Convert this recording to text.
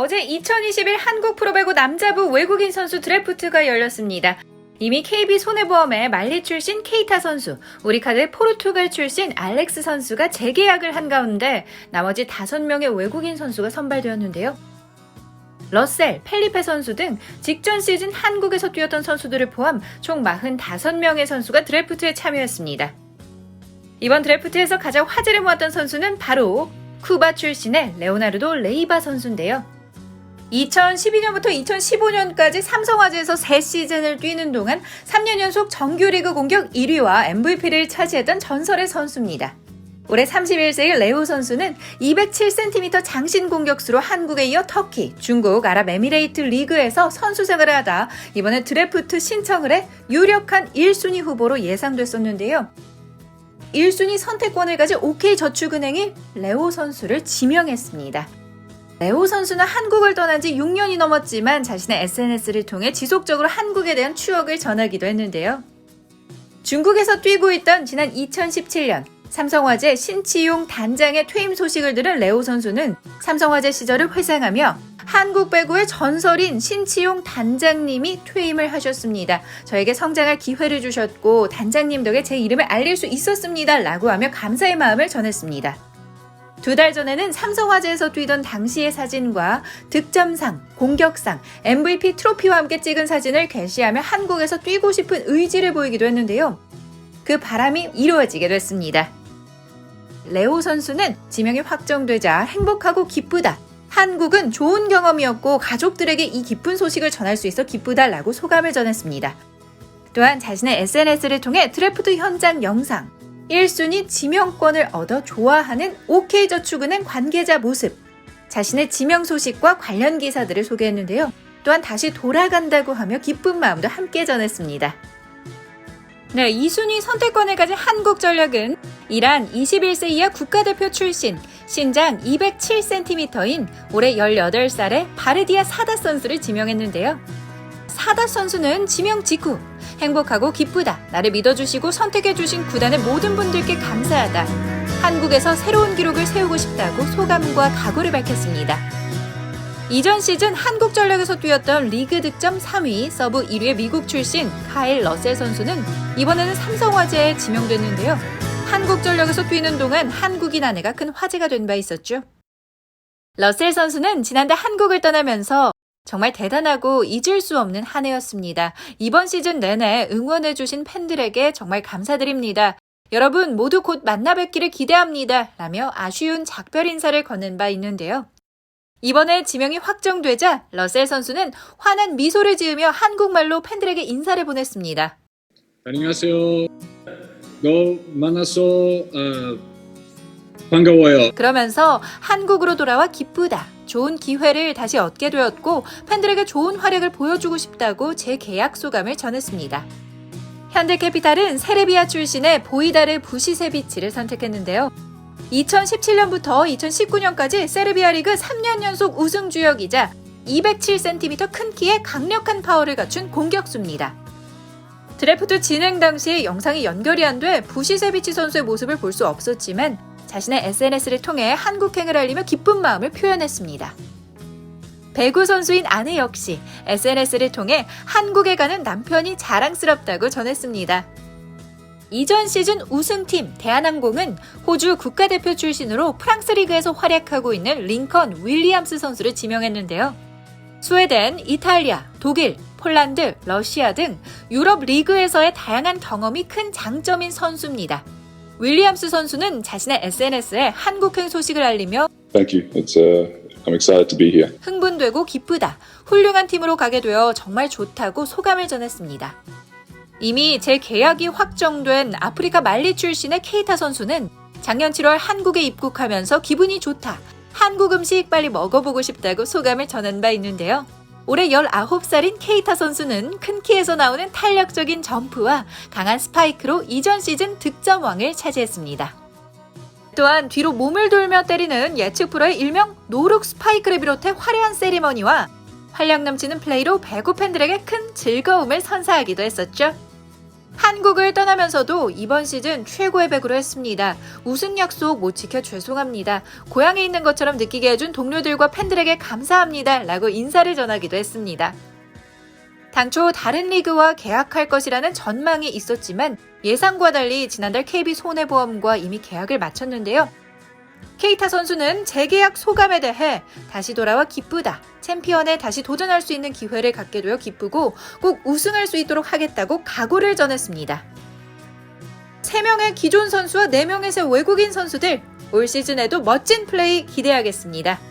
어제 2021 한국 프로배구 남자부 외국인 선수 드래프트가 열렸습니다. 이미 KB 손해보험의 말리 출신 케이타 선수, 우리카드 포르투갈 출신 알렉스 선수가 재계약을 한 가운데 나머지 5명의 외국인 선수가 선발되었는데요. 러셀, 펠리페 선수 등 직전 시즌 한국에서 뛰었던 선수들을 포함 총 45명의 선수가 드래프트에 참여했습니다. 이번 드래프트에서 가장 화제를 모았던 선수는 바로 쿠바 출신의 레오나르도 레이바 선수인데요. 2012년부터 2015년까지 삼성화재에서 3시즌을 뛰는 동안 3년 연속 정규리그 공격 1위와 MVP를 차지했던 전설의 선수입니다. 올해 31세의 레오 선수는 207cm 장신 공격수로 한국에 이어 터키, 중국, 아랍에미레이트 리그에서 선수 생활을 하다 이번에 드래프트 신청을 해 유력한 1순위 후보로 예상됐었는데요. 1순위 선택권을 가진 OK저축은행이 레오 선수를 지명했습니다. 레오 선수는 한국을 떠난 지 6년이 넘었지만 자신의 SNS를 통해 지속적으로 한국에 대한 추억을 전하기도 했는데요. 중국에서 뛰고 있던 지난 2017년 삼성화재 신치용 단장의 퇴임 소식을 들은 레오 선수는 삼성화재 시절을 회상하며 한국 배구의 전설인 신치용 단장님이 퇴임을 하셨습니다. 저에게 성장할 기회를 주셨고 단장님 덕에 제 이름을 알릴 수 있었습니다. 라고 하며 감사의 마음을 전했습니다. 두 달 전에는 삼성화재에서 뛰던 당시의 사진과 득점상, 공격상, MVP 트로피와 함께 찍은 사진을 게시하며 한국에서 뛰고 싶은 의지를 보이기도 했는데요. 그 바람이 이루어지게 됐습니다. 레오 선수는 지명이 확정되자 행복하고 기쁘다. 한국은 좋은 경험이었고 가족들에게 이 기쁜 소식을 전할 수 있어 기쁘다라고 소감을 전했습니다. 또한 자신의 SNS를 통해 드래프트 현장 영상, 1순위 지명권을 얻어 좋아하는 OK저축은행 관계자 모습, 자신의 지명 소식과 관련 기사들을 소개했는데요. 또한 다시 돌아간다고 하며 기쁜 마음도 함께 전했습니다. 네, 2순위 선택권을 가진 한국전력은 이란 21세 이하 국가대표 출신, 신장 207cm인 올해 18살의 바르디아 사다 선수를 지명했는데요. 사다 선수는 지명 직후 행복하고 기쁘다. 나를 믿어주시고 선택해주신 구단의 모든 분들께 감사하다. 한국에서 새로운 기록을 세우고 싶다고 소감과 각오를 밝혔습니다. 이전 시즌 한국전력에서 뛰었던 리그 득점 3위, 서브 1위의 미국 출신 카일 러셀 선수는 이번에는 삼성화재에 지명됐는데요. 한국전력에서 뛰는 동안 한국인 아내가 큰 화제가 된 바 있었죠. 러셀 선수는 지난달 한국을 떠나면서 정말 대단하고 잊을 수 없는 한 해였습니다. 이번 시즌 내내 응원해주신 팬들에게 정말 감사드립니다. 여러분 모두 곧 만나 뵙기를 기대합니다. 라며 아쉬운 작별 인사를 건넨 바 있는데요. 이번에 지명이 확정되자 러셀 선수는 환한 미소를 지으며 한국말로 팬들에게 인사를 보냈습니다. 안녕하세요. 너 만나서 어, 반가워요. 그러면서 한국으로 돌아와 기쁘다. 좋은 기회를 다시 얻게 되었고 팬들에게 좋은 활약을 보여주고 싶다고 제 계약 소감을 전했습니다. 현대캐피탈은 세르비아 출신의 보이다르 부시세비치를 선택했는데요. 2017년부터 2019년까지 세르비아 리그 3년 연속 우승 주역이자 207cm 큰 키에 강력한 파워를 갖춘 공격수입니다. 드래프트 진행 당시에 영상이 연결이 안 돼 부시세비치 선수의 모습을 볼 수 없었지만 자신의 SNS를 통해 한국행을 알리며 기쁜 마음을 표현했습니다. 배구 선수인 아내 역시 SNS를 통해 한국에 가는 남편이 자랑스럽다고 전했습니다. 이전 시즌 우승팀 대한항공은 호주 국가대표 출신으로 프랑스 리그에서 활약하고 있는 링컨 윌리엄스 선수를 지명했는데요. 스웨덴, 이탈리아, 독일, 폴란드, 러시아 등 유럽 리그에서의 다양한 경험이 큰 장점인 선수입니다. 윌리엄스 선수는 자신의 SNS에 한국행 소식을 알리며 Thank you. It's uh, I'm excited to be here. 흥분되고 기쁘다. 훌륭한 팀으로 가게 되어 정말 좋다고 소감을 전했습니다. 이미 제 계약이 확정된 아프리카 말리 출신의 케이타 선수는 작년 7월 한국에 입국하면서 기분이 좋다. 한국 음식 빨리 먹어보고 싶다고 소감을 전한 바 있는데요. 올해 19살인 케이타 선수는 큰 키에서 나오는 탄력적인 점프와 강한 스파이크로 이전 시즌 득점왕을 차지했습니다. 또한 뒤로 몸을 돌며 때리는 예측 프로의 일명 노룩 스파이크를 비롯해 화려한 세리머니와 활력 넘치는 플레이로 배구 팬들에게 큰 즐거움을 선사하기도 했었죠. 한국을 떠나면서도 이번 시즌 최고의 백으로 했습니다. 우승 약속 못 지켜 죄송합니다. 고향에 있는 것처럼 느끼게 해준 동료들과 팬들에게 감사합니다. 라고 인사를 전하기도 했습니다. 당초 다른 리그와 계약할 것이라는 전망이 있었지만 예상과 달리 지난달 KB 손해보험과 이미 계약을 마쳤는데요. 케이타 선수는 재계약 소감에 대해 다시 돌아와 기쁘다. 챔피언에 다시 도전할 수 있는 기회를 갖게 되어 기쁘고 꼭 우승할 수 있도록 하겠다고 각오를 전했습니다. 3명의 기존 선수와 4명의 새 외국인 선수들 올 시즌에도 멋진 플레이 기대하겠습니다.